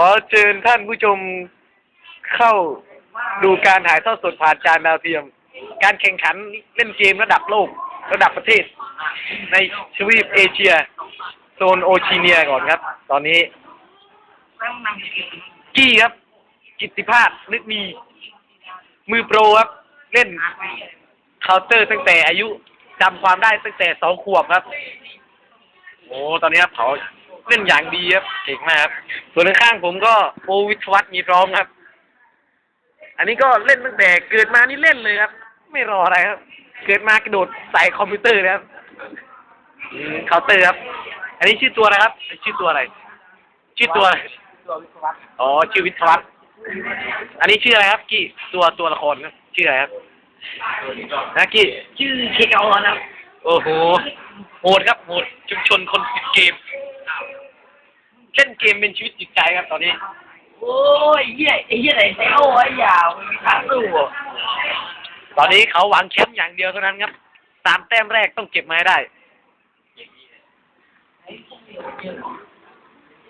อเชิญท่านผู้ชมเข้าดูการถ่ายทอดสดผ่านจานดาวเทียม การแข่งขันเล่นเกมระดับโลก ระดับประเทศ ในทวีปเอเชีย โซนโอชิเนียก่อนครับ ตอนนี้ กี้ครับ กิติพาสนึกมี มือโปรครับ เล่นเคาน์เตอร์ตั้งแต่อายุจำความได้ตั้งแต่สองขวบครับ โอ้ ตอนนี้ครับเขาเล่นอย่างดีครับ เก่งมากครับ ส่วนข้างๆผมก็โอวิทยวัฒน์มีพร้อมครับ อันนี้ก็เล่นตั้งแต่เกิดมานี่เล่นเลยครับ ไม่รออะไรครับ เกิดมากระโดดใส่คอมพิวเตอร์เลยครับอืมเคาน์เตอร์ครับ อันนี้ชื่อตัวอะไรครับ ชื่อตัวอะไร ชื่อตัวอะไรอ๋อ ชื่อวิทยวัฒน์อันนี้ชื่ออะไรครับ กี้ ตัวตัวละครครับชื่ออะไรครับนะกี้ ชื่อเคออนครับ โอ้โห โหดครับ โหด ชุมชนคนติดเกม เล่นเกมเป็นชีวิตจิตใจครับตอนนี้ โอ้ยเหี้ยไอ้เหี้ยไหนเซลไอ้ยาวมันมีทางสู้อะตอนนี้เขาหวังแชมป์อย่างเดียวเท่านั้นครับสามแต้มแรกต้องเก็บมาให้ได้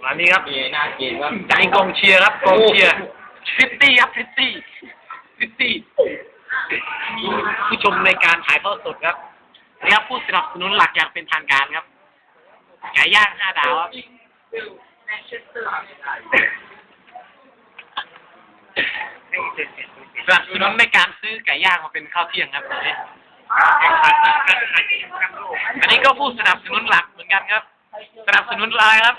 มานี้ครับมีหน้าเกมว่าใจกองเชียร์ครับกองเชียร์ฟิตตี้ครับฟิตตี้ฟิตตี้ผู้ชมในการถ่ายทอดสดครับนี่ครับผู้สนับสนุนหลักอย่างเป็นทางการครับไก่ย่างห้าดาวครับ สนับสนุนในการซื้อไก่ย่างมาเป็นข้าวเที่ยงครับตอนนี้อันนี้ก็ผู้สนับสนุนหลักเหมือนกันครับ สนับสนุนอะไรครับ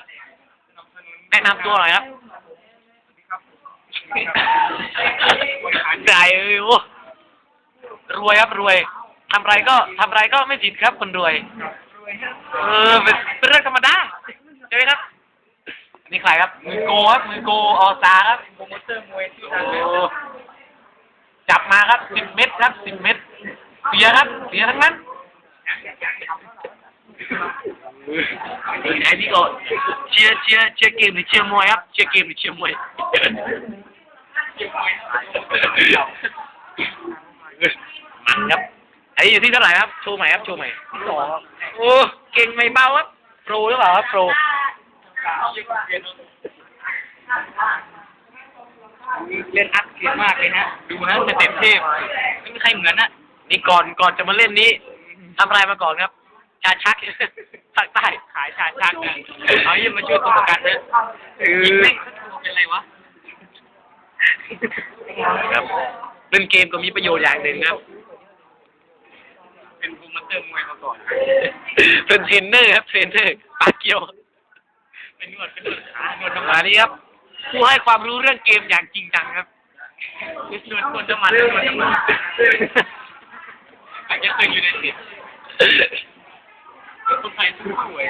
แนะนำตัวหน่อยครับจ่ายเอ้ยโรวยครับรวยทำไรก็ทำไรก็ไม่ผิดครับคนรวย เออเป็นเป็นเรื่องธรรมดาใช่ไหมครับ นี่ใครครับ มือโกครับ มือโกออซาครับโปรโมเตอร์มวยที่โอ้จับมาครับสิบเม็ดครับสิบเม็ดเสียครับ เสียทั้งนั้นเออไอ้นี่ก็เชียร์เชียร์เชียร์เกมหรือเชียร์มวยครับ เชียร์เกมหรือเชียร์มวยมันครับไอ้อยู่ที่เท่าไหร่ครับ โชว์ใหม่ครับ โชว์ใหม่โอ้ เก่งไม่เบาครับ โปรหรือเปล่าครับ โปร เล่นอัดเสียมากเลยนะดูนะสเต็ปเทพไม่มีใครเหมือนนะนี่ก่อนก่อนจะมาเล่นนี้ทำอะไรมาก่อนครับ ชาชักภาคใต้ขายชาชักนะเอายี่มาช่วยตัวประกันนะยิงแม่งเป็นไรวะครับเล่นเกมก็มีประโยชน์อย่างหนึ่งครับ เป็นโปรโมเตอร์มวยมาก่อน เป็นเทรนเนอร์ครับเทรนเนอร์ปากเกียว เป็นนวดเป็นนวดขานวดน้ำมามันนี่ครับ ผู้ให้ความรู้เรื่องเกมอย่างจริงจังครับนวดนวดน้ำมันนวดน้ำมันอาจจะเคยอยู่ในสิทธิ์คนไทยสู้สวย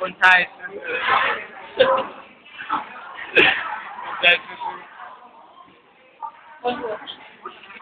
คนไทยสู้คนไทยสู้